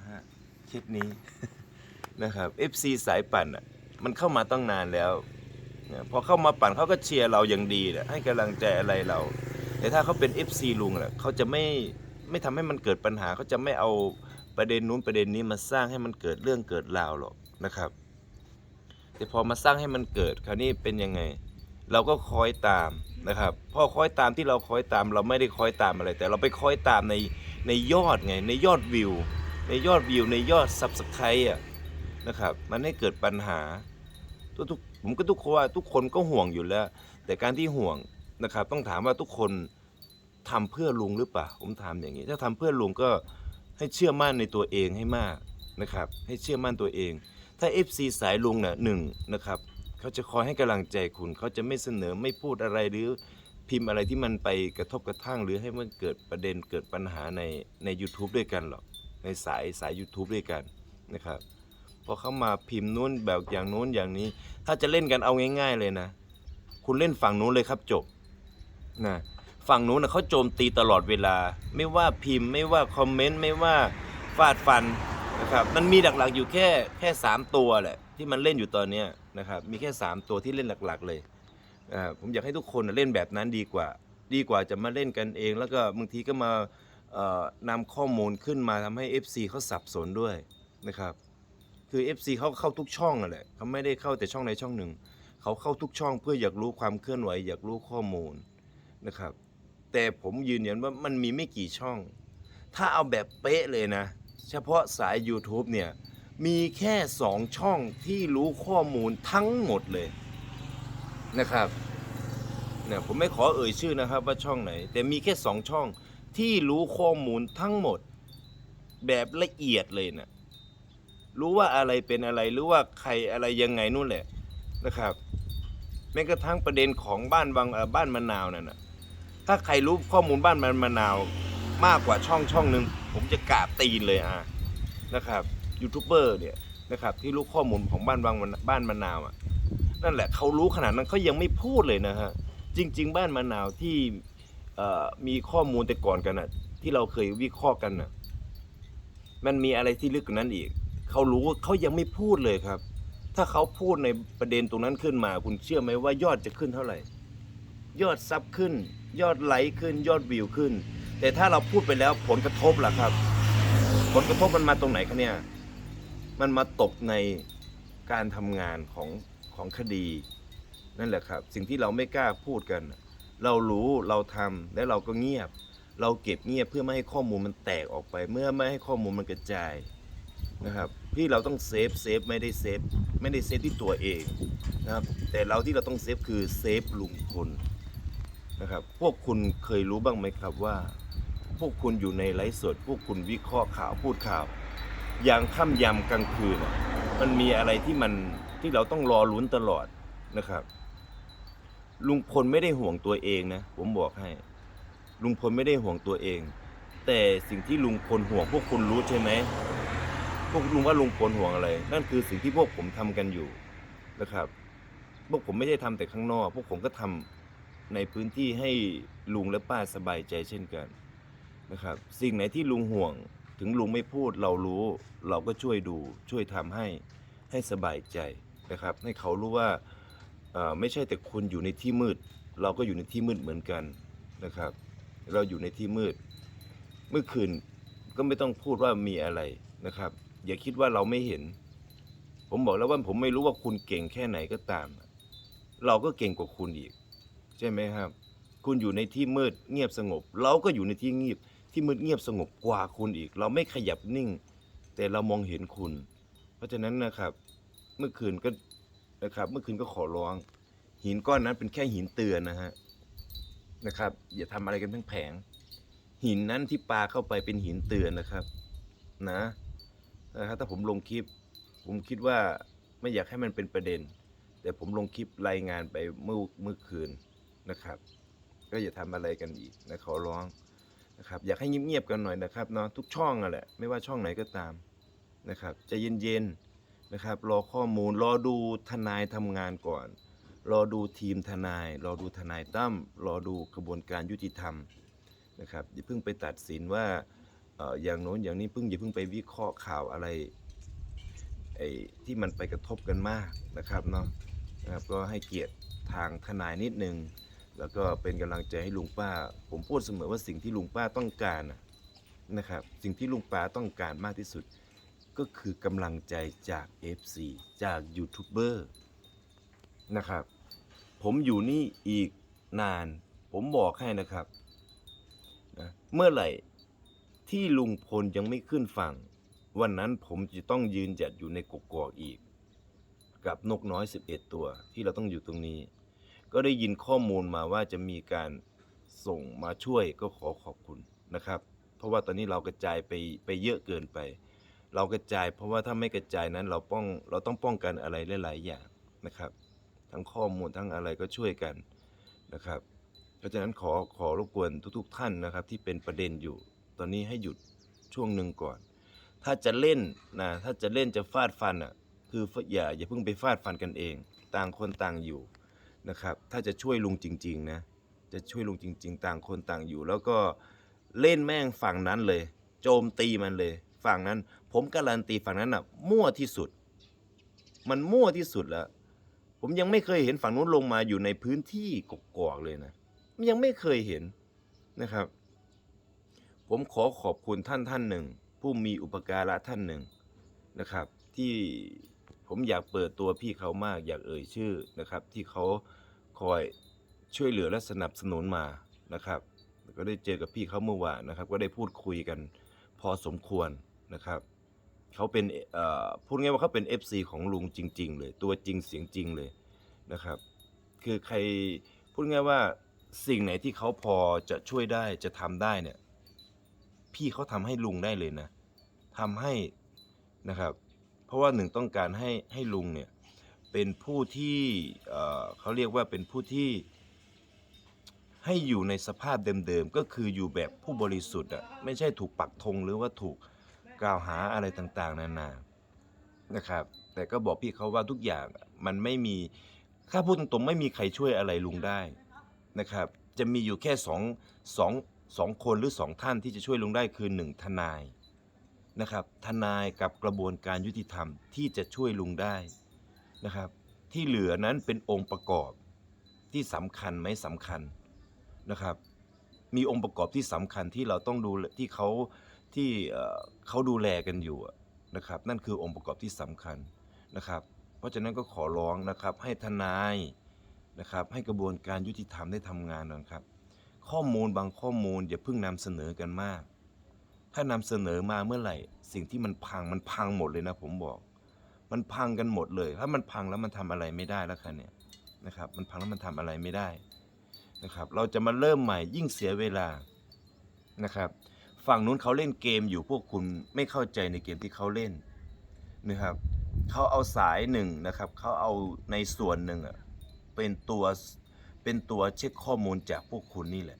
นะฮะคลิปนี้ นะครับ FC สายปั่นอะมันเข้ามาตั้งนานแล้วเนี่ยพอเข้ามาปั่นเขาก็เชียร์เราอย่างดีแหละให้กำลังใจอะไรเรา แต่ถ้าเขาเป็น FC ลุงแหละเขาจะไม่ไม่ทำให้มันเกิดปัญหาเขาจะไม่เอาประเด็นนู้นประเด็นนี้มาสร้างให้มันเกิดเรื่องเกิดราวหรอกนะครับ แต่พอมาสร้างให้มันเกิดคราวนี้เป็นยังไง เราก็คอยตามนะครับพอคอยตามที่เราคอยตามเราไม่ได้คอยตามอะไร แต่เราไปคอยตามในในยอดไงในยอดวิว ในยอดวิวในยอดซับสไครต์อะนะครับ มันให้เกิดปัญหาทุกทุกผมก็ทุกคนว่าทุกคนก็ห่วงอยู่แล้ว แต่การที่ห่วงนะครับ ต้องถามว่าทุกคนทำเพื่อลุงหรือเปล่าผมถามอย่างนี้ ถ้าทำเพื่อลุงก็ให้เชื่อมั่นในตัวเองให้มากนะครับ ให้เชื่อมั่นตัวเอง ถ้า FC สายลุงเนี่ยหนึ่งนะครับเขาจะคอยให้กำลังใจคุณ เขาจะไม่เสนอไม่พูดอะไรหรือพิมพ์อะไรที่มันไปกระทบกระทั่ง หรือให้มันเกิดประเด็นเกิดปัญหาในใน u t u b e ด้วยกันหรอก ในสายสาย YouTube ด้วยกันนะครับ พอเขามาพิมพ์นู้นแบบอย่างนู้นอย่างนี้ ถ้าจะเล่นกันเอาง่าย ๆ เลยนะ คุณเล่นฝั่งนู้นเลยครับจบนะฝั่งนู้นนะเขาโจมตีตลอดเวลา ไม่ว่าพิมพ์ ไม่ว่าคอมเมนต์ไม่ว่าฟาดฟันนะครับมันมีหลักๆอยู่แค่แค่สามตัวแหละที่มันเล่นอยู่ตอนนี้นะครับมีแค่สามตัวที่เล่นหลักๆเลยนะครับผมอยากให้ทุกคนเล่นแบบนั้นดีกว่า ดีกว่าจะมาเล่นกันเอง แล้วก็บางทีก็มา นำข้อมูลขึ้นมาทำให้ FC เขาสับสนด้วยนะครับ คือ FC เขาเข้าทุกช่องนั่นแหละเขาไม่ได้เข้าแต่ช่องใดช่องหนึ่ง เขาเข้าทุกช่องเพื่ออยากรู้ความเคลื่อนไหว อยากรู้ข้อมูลนะครับ แต่ผมยืนยันว่ามันมีไม่กี่ช่อง ถ้าเอาแบบเป๊ะเลยนะ เฉพาะสาย YouTube เนี่ย มีแค่2ช่องที่รู้ข้อมูลทั้งหมดเลยนะครับเนี่ยผมไม่ขอเอ่ยชื่อนะครับว่าช่องไหน แต่มีแค่2ช่อง ที่รู้ข้อมูลทั้งหมดแบบละเอียดเลยนะรู้ว่าอะไรเป็นอะไรรู้ว่าใครอะไรยังไงนู่นแหละนะครับแม้กระทั่งประเด็นของบ้านบางบ้านมะนาวนั่นนะถ้าใครรู้ข้อมูลบ้านมันมะนาวมากกว่าช่องช่องหนึ่งผมจะกราบตีนเลยอะนะครับยูทูบเบอร์เนี่ยนะครับที่รู้ข้อมูลของบ้านบางบ้านมะนาวอะนั่นแหละเขารู้ขนาดนั้นเขายังไม่พูดเลยนะฮะจริง ๆ บ้านมะนาวที่ มีข้อมูลแต่ก่อนกันอะที่เราเคยวิเคราะห์กันอะมันมีอะไรที่ลึกกว่านั้นอีก เขารู้เขายังไม่พูดเลยครับ ถ้าเขาพูดในประเด็นตรงนั้นขึ้นมา คุณเชื่อไหมว่ายอดจะขึ้นเท่าไหร่ ยอดซับขึ้น ยอดไลค์ขึ้น ยอดวิวขึ้น แต่ถ้าเราพูดไปแล้วผลกระทบล่ะครับ ผลกระทบมันมาตรงไหนคะเนี่ย มันมาตกในการทำงานของของคดี นั่นแหละครับ สิ่งที่เราไม่กล้าพูดกัน เรารู้เราทำและเราก็เงียบ เราเก็บเงียบเพื่อไม่ให้ข้อมูลมันแตกออกไป เมื่อไม่ให้ข้อมูลมันกระจายนะครับที่เราต้องเซฟเซฟไม่ได้เซฟไม่ได้เซฟที่ตัวเองนะครับแต่เราที่เราต้องเซฟคือเซฟลุงพลนะครับพวกคุณเคยรู้บ้างไหมครับว่า พวกคุณอยู่ในไลฟ์สดพวกคุณวิเคราะห์ข่าวพูดข่าว อย่างค่ำยำกลางคืนมันมีอะไรที่มันที่เราต้องรอลุ้นตลอดนะครับ ลุงพลไม่ได้ห่วงตัวเองนะ ผมบอกให้ ลุงพลไม่ได้ห่วงตัวเอง แต่สิ่งที่ลุงพลห่วงพวกคุณรู้ใช่ไหมพวกลุงว่าลุงพลห่วงอะไร นั่นคือสิ่งที่พวกผมทำกันอยู่นะครับ พวกผมไม่ได้ทำแต่ข้างนอก พวกผมก็ทำในพื้นที่ให้ลุงและป้าสบายใจเช่นกันนะครับ สิ่งไหนที่ลุงห่วง ถึงลุงไม่พูดเรารู้ เราก็ช่วยดูช่วยทำให้ให้สบายใจนะครับ ให้เขารู้ว่า ไม่ใช่แต่คนอยู่ในที่มืด เราก็อยู่ในที่มืดเหมือนกันนะครับ เราอยู่ในที่มืด เมื่อคืนก็ไม่ต้องพูดว่ามีอะไรนะครับ อย่าคิดว่าเราไม่เห็น ผมบอกแล้วว่าผมไม่รู้ว่าคุณเก่งแค่ไหนก็ตาม เราก็เก่งกว่าคุณอีก ใช่ไหมครับ คุณอยู่ในที่มืดเงียบสงบ เราก็อยู่ในที่เงียบที่มืดเงียบสงบกว่าคุณอีก เราไม่ขยับนิ่ง แต่เรามองเห็นคุณ เพราะฉะนั้นนะครับ เมื่อคืนก็ นะครับ เมื่อคืนก็ขอร้อง หินก้อนนั้นเป็นแค่หินเตือนนะฮะนะครับ อย่าทำอะไรกันทั้งแผง หินนั้นที่ปลาเข้าไปเป็นหินเตือนนะครับ นะนะครับถ้าผมลงคลิป ผมคิดว่าไม่อยากให้มันเป็นประเด็น แต่ผมลงคลิปรายงานไปเมื่อเมื่อคืนนะครับ ก็อย่าทำอะไรกันอีกนะขอร้องนะครับ อยากให้เงียบๆกันหน่อยนะครับเนาะทุกช่องอะแหละไม่ว่าช่องไหนก็ตามนะครับใจะเย็นๆ นะครับ รอข้อมูล รอดูทนายทำงานก่อน รอดูทีมทนาย รอดูทนายตั้ม รอดูกระบวนการยุติธรรมนะครับอย่าเพิ่งไปตัดสินว่าเอออย่างโน้นอย่างนี้เพิ่งอย่าเพิ่งไปวิเคราะห์ข่าวอะไรไอ้ที่มันไปกระทบกันมากนะครับเนาะนะครับก็ให้เกียรติทางทนายนิดนึง แล้วก็เป็นกำลังใจให้ลุงป้า ผมพูดเสมอว่าสิ่งที่ลุงป้าต้องการนะครับ สิ่งที่ลุงป้าต้องการมากที่สุด ก็คือกำลังใจจาก FC จากยูทูบเบอร์นะครับ ผมอยู่นี่อีกนาน ผมบอกให้นะครับนะเมื่อไหร่ที่ลุงพลยังไม่ขึ้นฝั่ง วันนั้นผมจะต้องยืนหยัดอยู่ในกกอกอีก กับนกน้อย 11 ตัวที่เราต้องอยู่ตรงนี้ ก็ได้ยินข้อมูลมาว่าจะมีการส่งมาช่วยก็ขอขอบคุณนะครับ เพราะว่าตอนนี้เรากระจายไปไปเยอะเกินไป เรากระจาย เพราะว่าถ้าไม่กระจายนั้นเราป้องเราต้องป้องกันอะไรหลาย ๆ อย่างนะครับ ทั้งข้อมูลทั้งอะไรก็ช่วยกันนะครับ เพราะฉะนั้นขอขอรบกวนทุก ๆ ท่านนะครับ ที่เป็นประเด็นอยู่ ตอนนี้ให้หยุดช่วงหนึ่งก่อน ถ้าจะเล่นนะถ้าจะเล่นจะฟาดฟันอะคืออย่าอย่าเพิ่งไปฟาดฟันกันเอง ต่างคนต่างอยู่นะครับ ถ้าจะช่วยลุงจริง ๆ นะ จะช่วยลุงจริง ๆ ต่างคนต่างอยู่ แล้วก็เล่นแม่งฝั่งนั้นเลย โจมตีมันเลย ฝั่งนั้น ผมการันตีฝั่งนั้นอะ มั่วที่สุด มันมั่วที่สุดแล้ว ผมยังไม่เคยเห็นฝั่งนู้นลงมาอยู่ในพื้นที่กกอกเลยนะยังไม่เคยเห็นนะครับ ผมขอขอบคุณท่านท่านหนึ่ง ผู้มีอุปการะท่านหนึ่งนะครับ ที่ผมอยากเปิดตัวพี่เขามากอยากเอ่ยชื่อนะครับ ที่เขาคอยช่วยเหลือและสนับสนุนมานะครับ ก็ได้เจอกับพี่เขาเมื่อวานนะครับ ก็ได้พูดคุยกันพอสมควร นะครับ เขาเป็นพูดง่ายว่าเขาเป็น FC ของลุงจริง ๆ เลย ตัวจริงเสียงจริงเลยนะครับ คือใครพูดง่ายว่าสิ่งไหนที่เขาพอจะช่วยได้จะทำได้เนี่ย พี่เขาทำให้ลุงได้เลยนะทำให้นะครับ เพราะว่าหนึ่งต้องการให้ให้ลุงเนี่ยเป็นผู้ที่เอ่อเขาเรียกว่าเป็นผู้ที่ให้อยู่ในสภาพเดิมๆ ก็คืออยู่แบบผู้บริสุทธิ์อะไม่ใช่ถูกปักธงหรือว่าถูก กล่าวหาอะไรต่างๆ นานา นะครับ แต่ก็บอกพี่เขาว่าทุกอย่างมันไม่มีถ้าพูดตรงๆไม่มีใครช่วยอะไรลุงได้นะครับ จะมีอยู่แค่สองสองสองคนหรือสองท่านที่จะช่วยลุงได้คือหนึ่งทนายนะครับ ทนายกับกระบวนการยุติธรรมที่จะช่วยลุงได้นะครับ ที่เหลือนั้นเป็นองค์ประกอบที่สำคัญไหมสำคัญนะครับ มีองค์ประกอบที่สำคัญที่เราต้องดูที่เขา ที่เขาดูแลกันอยู่นะครับ นั่นคือองค์ประกอบที่สำคัญนะครับ เพราะฉะนั้นก็ขอร้องนะครับให้ทนายนะครับ ให้กระบวนการยุติธรรมได้ทำงานนะครับ ข้อมูลบางข้อมูลอย่าเพิ่งนำเสนอกันมาก ถ้านำเสนอมาเมื่อไหร่ สิ่งที่มันพังมันพังหมดเลยนะผมบอก มันพังกันหมดเลย ถ้ามันพังแล้วมันทำอะไรไม่ได้แล้วค่ะเนี่ยนะครับ มันพังแล้วมันทำอะไรไม่ได้นะครับ เราจะมาเริ่มใหม่ยิ่งเสียเวลานะครับ ฝั่งนู้นเขาเล่นเกมอยู่พวกคุณไม่เข้าใจในเกมที่เขาเล่นนะครับเขาเอาสายหนึ่งนะครับเขาเอาในส่วนหนึ่งอะเป็นตัวเป็นตัวเช็คข้อมูลจากพวกคุณนี่แหละ